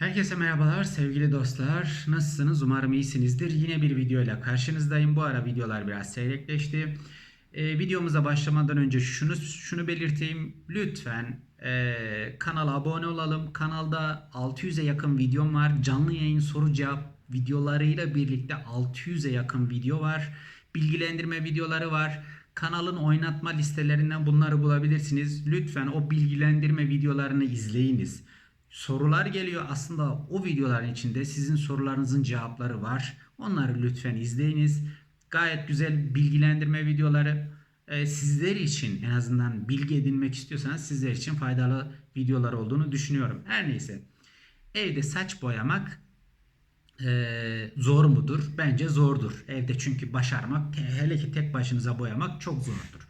Herkese merhabalar sevgili dostlar. Nasılsınız? Umarım iyisinizdir. Yine bir videoyla karşınızdayım. Bu ara videolar biraz seyrekleşti. Ee, videomuza başlamadan önce şunu şunu belirteyim. Lütfen e, kanala abone olalım. Kanalda 600'e yakın videom var. Canlı yayın soru cevap videolarıyla birlikte 600'e yakın video var. Bilgilendirme videoları var. Kanalın oynatma listelerinden bunları bulabilirsiniz. Lütfen o bilgilendirme videolarını izleyiniz. Sorular geliyor. Aslında o videoların içinde sizin sorularınızın cevapları var. Onları lütfen izleyiniz. Gayet güzel bilgilendirme videoları. Ee, sizler için en azından bilgi edinmek istiyorsanız sizler için faydalı videolar olduğunu düşünüyorum. Her neyse. Evde saç boyamak ee, zor mudur? Bence zordur. Evde çünkü başarmak hele ki tek başınıza boyamak çok zordur.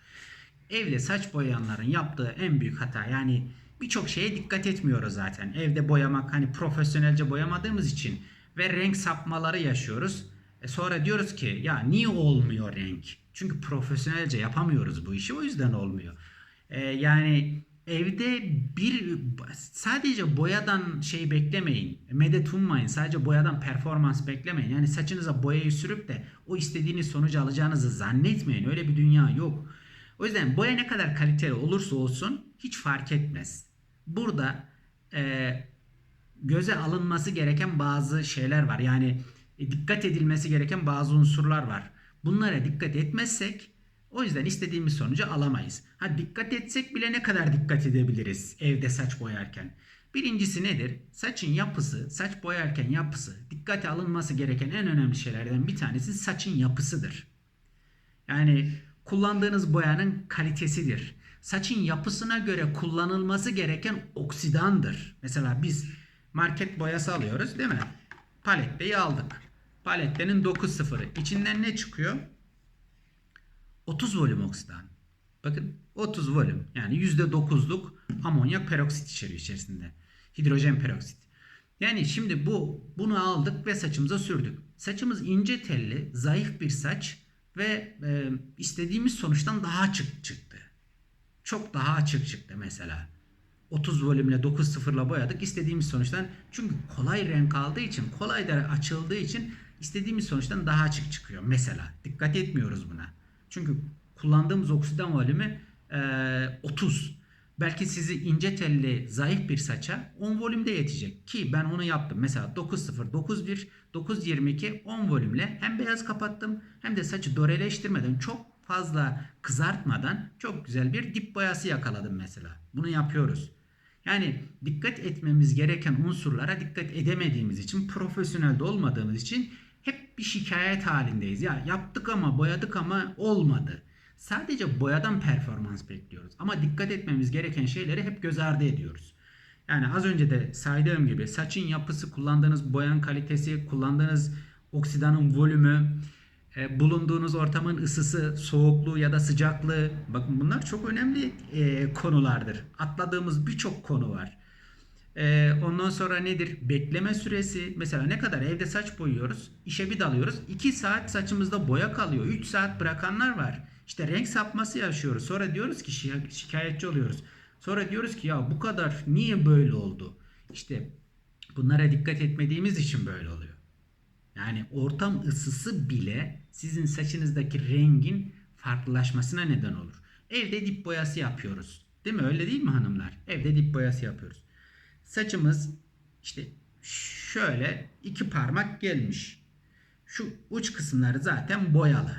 Evde saç boyayanların yaptığı en büyük hata yani birçok şeye dikkat etmiyoruz zaten. Evde boyamak hani profesyonelce boyamadığımız için ve renk sapmaları yaşıyoruz. E sonra diyoruz ki ya niye olmuyor renk? Çünkü profesyonelce yapamıyoruz bu işi o yüzden olmuyor. E, yani evde bir sadece boyadan şey beklemeyin. Medet ummayın. Sadece boyadan performans beklemeyin. Yani saçınıza boyayı sürüp de o istediğiniz sonucu alacağınızı zannetmeyin. Öyle bir dünya yok. O yüzden boya ne kadar kaliteli olursa olsun hiç fark etmez. Burada e, göze alınması gereken bazı şeyler var. Yani e, dikkat edilmesi gereken bazı unsurlar var. Bunlara dikkat etmezsek o yüzden istediğimiz sonucu alamayız. Ha dikkat etsek bile ne kadar dikkat edebiliriz evde saç boyarken? Birincisi nedir? Saçın yapısı, saç boyarken yapısı, dikkate alınması gereken en önemli şeylerden bir tanesi saçın yapısıdır. Yani kullandığınız boyanın kalitesidir. Saçın yapısına göre kullanılması gereken oksidandır. Mesela biz market boyası alıyoruz değil mi? Paletteyi aldık. Palettenin 9.0'ı. İçinden ne çıkıyor? 30 volüm oksidan. Bakın 30 volüm yani %9'luk amonyak peroksit içeriyor içerisinde. Hidrojen peroksit. Yani şimdi bu bunu aldık ve saçımıza sürdük. Saçımız ince telli, zayıf bir saç ve e, istediğimiz sonuçtan daha açık çıktı. Çok daha açık çıktı mesela. 30 volümle 9.0'la boyadık istediğimiz sonuçtan çünkü kolay renk aldığı için kolay da açıldığı için istediğimiz sonuçtan daha açık çıkıyor mesela. Dikkat etmiyoruz buna. Çünkü kullandığımız oksidan volümü e, 30. Belki sizi ince telli zayıf bir saça 10 volümde yetecek. Ki ben onu yaptım. Mesela 9.0, 9.1, 9.22 10 volümle hem beyaz kapattım hem de saçı doreleştirmeden çok fazla kızartmadan çok güzel bir dip boyası yakaladım mesela. Bunu yapıyoruz. Yani dikkat etmemiz gereken unsurlara dikkat edemediğimiz için, profesyonel de olmadığımız için hep bir şikayet halindeyiz. Ya yaptık ama boyadık ama olmadı. Sadece boyadan performans bekliyoruz. Ama dikkat etmemiz gereken şeyleri hep göz ardı ediyoruz. Yani az önce de saydığım gibi saçın yapısı, kullandığınız boyan kalitesi, kullandığınız oksidanın volümü, e, bulunduğunuz ortamın ısısı, soğukluğu ya da sıcaklığı. Bakın bunlar çok önemli e, konulardır. Atladığımız birçok konu var. E, ondan sonra nedir? Bekleme süresi. Mesela ne kadar evde saç boyuyoruz, işe bir dalıyoruz. 2 saat saçımızda boya kalıyor. 3 saat bırakanlar var. İşte renk sapması yaşıyoruz. Sonra diyoruz ki şikayetçi oluyoruz. Sonra diyoruz ki ya bu kadar niye böyle oldu? İşte bunlara dikkat etmediğimiz için böyle oluyor. Yani ortam ısısı bile sizin saçınızdaki rengin farklılaşmasına neden olur. Evde dip boyası yapıyoruz. Değil mi? Öyle değil mi hanımlar? Evde dip boyası yapıyoruz. Saçımız işte şöyle iki parmak gelmiş. Şu uç kısımları zaten boyalı.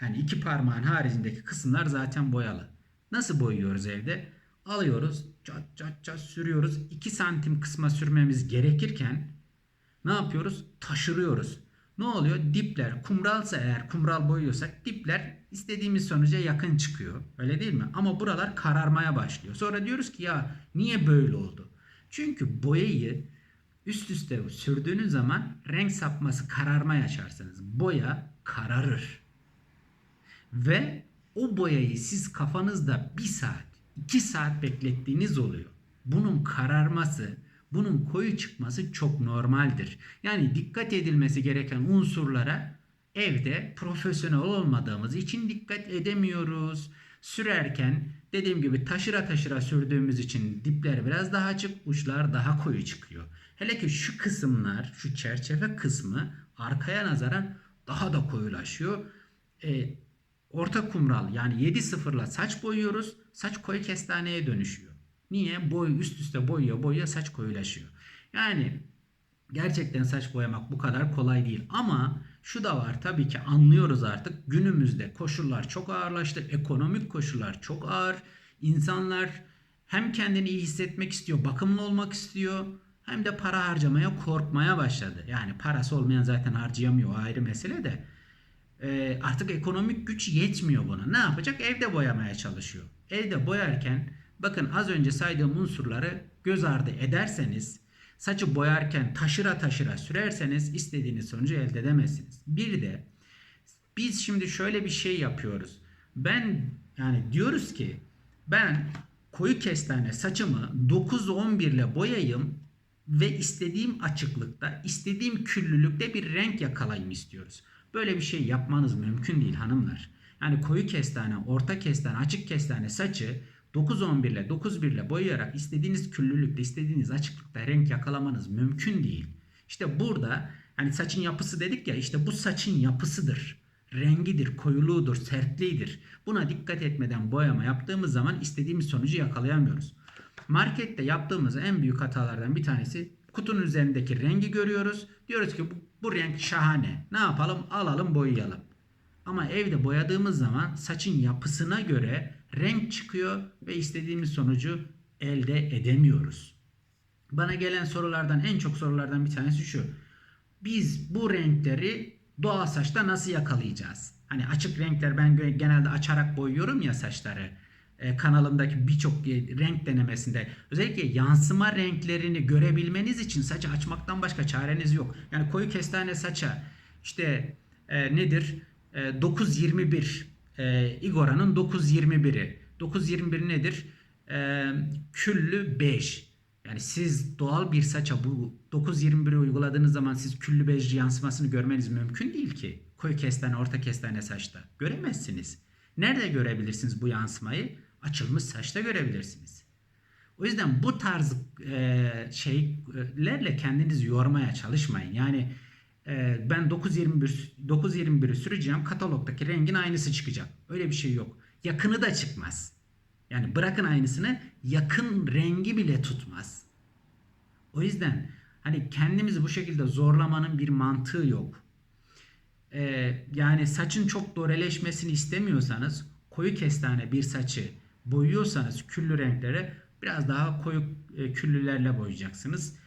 Yani iki parmağın haricindeki kısımlar zaten boyalı. Nasıl boyuyoruz evde? Alıyoruz, çat çat çat sürüyoruz. 2 santim kısma sürmemiz gerekirken ne yapıyoruz? Taşırıyoruz. Ne oluyor? Dipler kumralsa eğer kumral boyuyorsak dipler istediğimiz sonuca yakın çıkıyor. Öyle değil mi? Ama buralar kararmaya başlıyor. Sonra diyoruz ki ya niye böyle oldu? Çünkü boyayı üst üste sürdüğünüz zaman renk sapması kararma yaşarsınız. Boya kararır. Ve o boyayı siz kafanızda bir saat, iki saat beklettiğiniz oluyor. Bunun kararması, bunun koyu çıkması çok normaldir. Yani dikkat edilmesi gereken unsurlara evde profesyonel olmadığımız için dikkat edemiyoruz. Sürerken dediğim gibi taşıra taşıra sürdüğümüz için dipler biraz daha açık, uçlar daha koyu çıkıyor. Hele ki şu kısımlar, şu çerçeve kısmı arkaya nazaran daha da koyulaşıyor. E, orta kumral yani 7 sıfırla saç boyuyoruz. Saç koyu kestaneye dönüşüyor. Niye? Boy üst üste boyuyor boyuyor saç koyulaşıyor. Yani gerçekten saç boyamak bu kadar kolay değil. Ama şu da var tabii ki anlıyoruz artık günümüzde koşullar çok ağırlaştı. Ekonomik koşullar çok ağır. İnsanlar hem kendini iyi hissetmek istiyor, bakımlı olmak istiyor hem de para harcamaya korkmaya başladı. Yani parası olmayan zaten harcayamıyor ayrı mesele de. Ee, artık ekonomik güç yetmiyor buna. Ne yapacak? Evde boyamaya çalışıyor. Evde boyarken bakın az önce saydığım unsurları göz ardı ederseniz saçı boyarken taşıra taşıra sürerseniz istediğiniz sonucu elde edemezsiniz. Bir de biz şimdi şöyle bir şey yapıyoruz. Ben yani diyoruz ki ben koyu kestane saçımı 9-11 ile boyayayım ve istediğim açıklıkta, istediğim küllülükte bir renk yakalayayım istiyoruz. Böyle bir şey yapmanız mümkün değil hanımlar. Yani koyu kestane, orta kestane, açık kestane saçı 9-11 ile 9-1 ile boyayarak istediğiniz küllülükte, istediğiniz açıklıkta renk yakalamanız mümkün değil. İşte burada hani saçın yapısı dedik ya işte bu saçın yapısıdır. Rengidir, koyuluğudur, sertliğidir. Buna dikkat etmeden boyama yaptığımız zaman istediğimiz sonucu yakalayamıyoruz. Markette yaptığımız en büyük hatalardan bir tanesi kutunun üzerindeki rengi görüyoruz. Diyoruz ki bu, bu renk şahane. Ne yapalım? Alalım boyayalım. Ama evde boyadığımız zaman saçın yapısına göre renk çıkıyor ve istediğimiz sonucu elde edemiyoruz. Bana gelen sorulardan en çok sorulardan bir tanesi şu. Biz bu renkleri doğal saçta nasıl yakalayacağız? Hani açık renkler ben genelde açarak boyuyorum ya saçları. Ee, kanalımdaki birçok renk denemesinde özellikle yansıma renklerini görebilmeniz için saçı açmaktan başka çareniz yok. Yani koyu kestane saça işte e, nedir? E, 921 e, Igora'nın 921'i. 921 nedir? E, küllü bej. Yani siz doğal bir saça bu 921'i uyguladığınız zaman siz küllü bej yansımasını görmeniz mümkün değil ki. Koyu kestane, orta kestane saçta. Göremezsiniz. Nerede görebilirsiniz bu yansımayı? Açılmış saçta görebilirsiniz. O yüzden bu tarz e, şeylerle kendinizi yormaya çalışmayın. Yani ben 921 921'i süreceğim katalogdaki rengin aynısı çıkacak. Öyle bir şey yok. Yakını da çıkmaz. Yani bırakın aynısını yakın rengi bile tutmaz. O yüzden hani kendimizi bu şekilde zorlamanın bir mantığı yok. Ee, yani saçın çok doreleşmesini istemiyorsanız koyu kestane bir saçı boyuyorsanız küllü renklere biraz daha koyu e, küllülerle boyayacaksınız.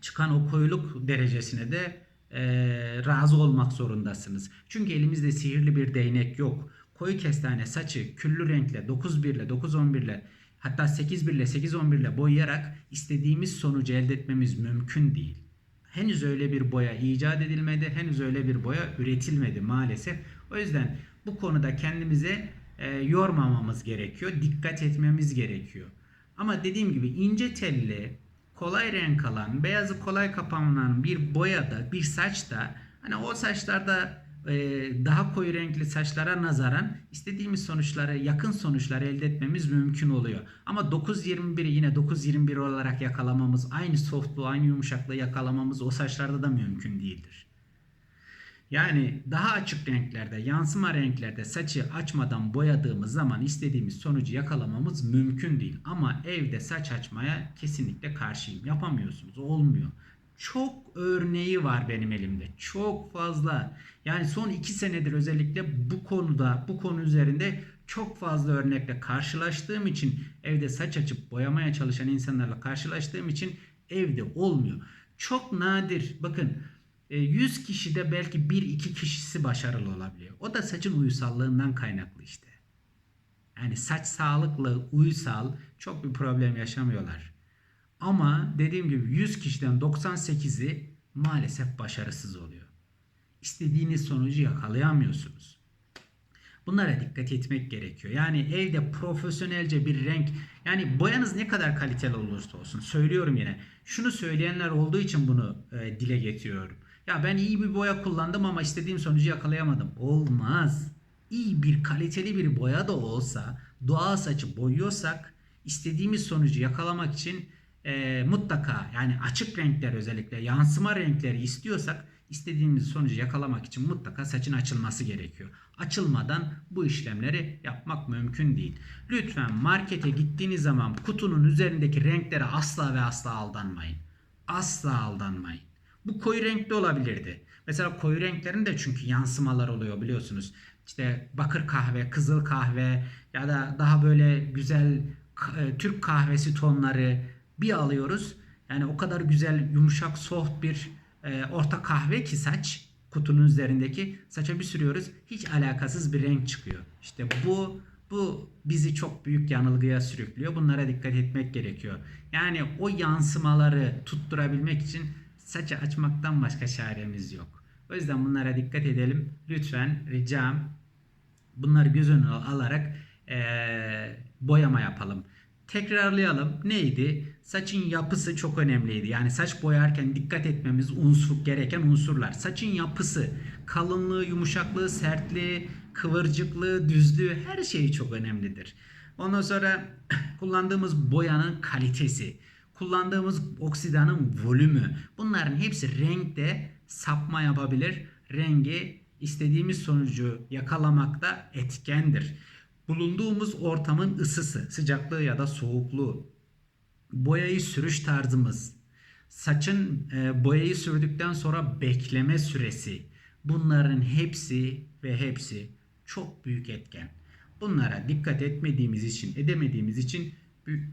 Çıkan o koyuluk derecesine de e, razı olmak zorundasınız. Çünkü elimizde sihirli bir değnek yok. Koyu kestane saçı küllü renkle 9-1 ile 9-11 ile hatta 8-1 ile 8-11 ile boyayarak istediğimiz sonucu elde etmemiz mümkün değil. Henüz öyle bir boya icat edilmedi. Henüz öyle bir boya üretilmedi maalesef. O yüzden bu konuda kendimize e, yormamamız gerekiyor. Dikkat etmemiz gerekiyor. Ama dediğim gibi ince telli, kolay renk alan, beyazı kolay kapanan bir boyada, bir saçta hani o saçlarda e, daha koyu renkli saçlara nazaran istediğimiz sonuçları, yakın sonuçları elde etmemiz mümkün oluyor. Ama 9.21'i yine 9.21 olarak yakalamamız, aynı softluğu, aynı yumuşaklığı yakalamamız o saçlarda da mümkün değildir. Yani daha açık renklerde, yansıma renklerde saçı açmadan boyadığımız zaman istediğimiz sonucu yakalamamız mümkün değil. Ama evde saç açmaya kesinlikle karşıyım. Yapamıyorsunuz. Olmuyor. Çok örneği var benim elimde. Çok fazla. Yani son iki senedir özellikle bu konuda, bu konu üzerinde çok fazla örnekle karşılaştığım için evde saç açıp boyamaya çalışan insanlarla karşılaştığım için evde olmuyor. Çok nadir. Bakın 100 e, kişide belki 1-2 kişisi başarılı olabiliyor. O da saçın uysallığından kaynaklı işte. Yani saç sağlıklı, uysal çok bir problem yaşamıyorlar. Ama dediğim gibi 100 kişiden 98'i maalesef başarısız oluyor. İstediğiniz sonucu yakalayamıyorsunuz. Bunlara dikkat etmek gerekiyor. Yani evde profesyonelce bir renk yani boyanız ne kadar kaliteli olursa olsun söylüyorum yine. Şunu söyleyenler olduğu için bunu e, dile getiriyorum. Ya ben iyi bir boya kullandım ama istediğim sonucu yakalayamadım. Olmaz. İyi bir kaliteli bir boya da olsa doğal saçı boyuyorsak istediğimiz sonucu yakalamak için e, mutlaka yani açık renkler özellikle yansıma renkleri istiyorsak istediğimiz sonucu yakalamak için mutlaka saçın açılması gerekiyor. Açılmadan bu işlemleri yapmak mümkün değil. Lütfen markete gittiğiniz zaman kutunun üzerindeki renklere asla ve asla aldanmayın. Asla aldanmayın. Bu koyu renkli olabilirdi. Mesela koyu renklerin de çünkü yansımalar oluyor biliyorsunuz. İşte bakır kahve, kızıl kahve ya da daha böyle güzel e, Türk kahvesi tonları bir alıyoruz. Yani o kadar güzel yumuşak soft bir e, orta kahve ki saç kutunun üzerindeki saça bir sürüyoruz. Hiç alakasız bir renk çıkıyor. İşte bu bu bizi çok büyük yanılgıya sürüklüyor. Bunlara dikkat etmek gerekiyor. Yani o yansımaları tutturabilmek için saçı açmaktan başka çaremiz yok. O yüzden bunlara dikkat edelim. Lütfen ricam bunları göz önüne alarak eee, boyama yapalım. Tekrarlayalım. Neydi? Saçın yapısı çok önemliydi. Yani saç boyarken dikkat etmemiz unsur gereken unsurlar. Saçın yapısı, kalınlığı, yumuşaklığı, sertliği, kıvırcıklığı, düzlüğü her şeyi çok önemlidir. Ondan sonra kullandığımız boyanın kalitesi, kullandığımız oksidanın volümü. Bunların hepsi renkte sapma yapabilir. Rengi istediğimiz sonucu yakalamakta etkendir. Bulunduğumuz ortamın ısısı, sıcaklığı ya da soğukluğu, boyayı sürüş tarzımız, saçın e, boyayı sürdükten sonra bekleme süresi, bunların hepsi ve hepsi çok büyük etken. Bunlara dikkat etmediğimiz için, edemediğimiz için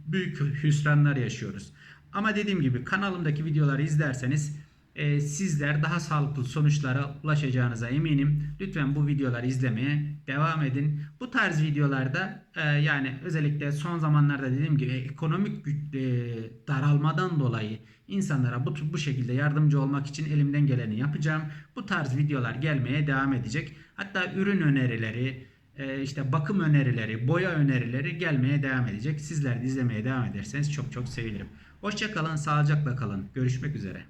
büyük hüsranlar yaşıyoruz. Ama dediğim gibi kanalımdaki videoları izlerseniz e, sizler daha sağlıklı sonuçlara ulaşacağınıza eminim. Lütfen bu videoları izlemeye devam edin. Bu tarz videolarda e, yani özellikle son zamanlarda dediğim gibi ekonomik e, daralmadan dolayı insanlara bu, bu şekilde yardımcı olmak için elimden geleni yapacağım. Bu tarz videolar gelmeye devam edecek. Hatta ürün önerileri, işte bakım önerileri, boya önerileri gelmeye devam edecek. Sizler de izlemeye devam ederseniz çok çok sevinirim. Hoşçakalın, sağlıcakla kalın. Görüşmek üzere.